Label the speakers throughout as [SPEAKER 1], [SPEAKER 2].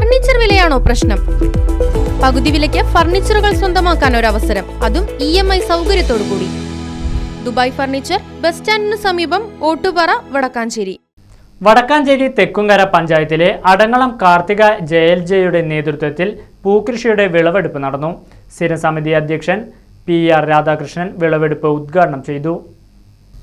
[SPEAKER 1] Furniture വിലയാണോ പ്രശ്നം? പകുതി വിലയ്ക്ക് ഫർണിച്ചറുകൾ സ്വന്തമാക്കാൻ ഒരു അവസരം അതും ഇ എം ഐ സൗകര്യത്തോടു കൂടി ദുബായ് ഫർണിച്ചർ ബസ് സ്റ്റാൻഡിന് സമീപം ഓട്ടുപാറ വടക്കാഞ്ചേരി.
[SPEAKER 2] വടക്കാഞ്ചേരി തെക്കുംകര പഞ്ചായത്തിലെ അടങ്ങളം കാർത്തിക ജെ എൽ ജെയുടെ നേതൃത്വത്തിൽ പൂക്കൃഷിയുടെ വിളവെടുപ്പ് നടന്നു. സ്ഥിരസമിതി അധ്യക്ഷൻ പി ആർ രാധാകൃഷ്ണൻ വിളവെടുപ്പ് ഉദ്ഘാടനം ചെയ്തു.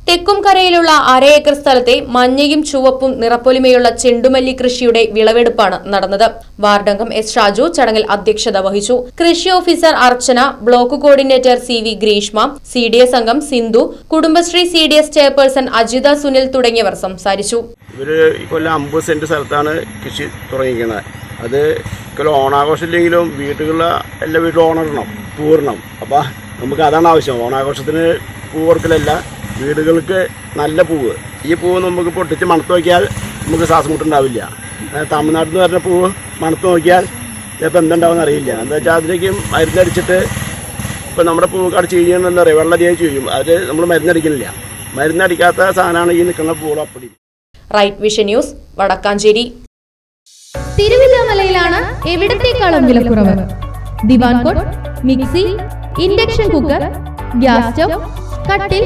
[SPEAKER 1] തെക്കുംകരയിലുള്ള അര ഏക്കർ സ്ഥലത്തെ മഞ്ഞയും ചുവപ്പും നിറപ്പൊലിമയുള്ള ചെണ്ടുമല്ലി കൃഷിയുടെ വിളവെടുപ്പാണ് നടന്നത്. വാർഡംഗം എസ് ഷാജു ചടങ്ങിൽ അധ്യക്ഷത വഹിച്ചു. കൃഷി officer Archana block coordinator C V Greeshma C D S അംഗം Sindhu Kudumbashree C D S chairperson Ajitha Sunil തുടങ്ങിയവർ സംസാരിച്ചു.
[SPEAKER 3] ഇവർ കൊല്ലം അമ്പത് സെന്റ് സ്ഥലത്താണ് കൃഷി തുടങ്ങിയിരിക്കുന്നത്. അത് ഇക്കൊല്ലം ഓണാഘോഷമില്ലെങ്കിലും വീട്ടുകളിലെ എല്ലാ വീട്ടിലും ഓണറിടണം പൂവിടണം അപ്പോൾ നമുക്ക് അതാണ് ആവശ്യം. ഓണാഘോഷത്തിന് പൂവർക്കലല്ല വീടുകൾക്ക് നല്ല പൂവ്. ഈ പൂവ് നമുക്ക് പൊട്ടിച്ച് മണത്ത് നോക്കിയാൽ നമുക്ക് ശ്വാസം മുട്ടുണ്ടാവില്ല തമിഴ്നാട്ടിൽ നിന്ന് വരുന്ന പൂവ് മണത്ത് നോക്കിയാൽ ചിലപ്പോൾ എന്തുണ്ടാവുമെന്ന് അറിയില്ല. എന്താ വെച്ചാൽ അതിലേക്ക് മരുന്നടിച്ചിട്ട് ഇപ്പം നമ്മുടെ പൂവ് കടിച്ച് കഴിഞ്ഞാൽ അറിയാം വെള്ളം തേച്ച് ചെയ്യും അത് നമ്മൾ മരുന്നടിക്കുന്നില്ല മരുന്നടിക്കാത്ത സാധനമാണ് ഈ നിൽക്കുന്ന പൂവ് അപ്പടി.
[SPEAKER 1] Right vision news Vadakkanchery.
[SPEAKER 4] തിരുവില്ലാമലയിലാണ് എവിടത്തേക്കാളും വിലക്കുറവ്? ദിവാൻ cot mixie induction cooker gas stove കട്ടിൽ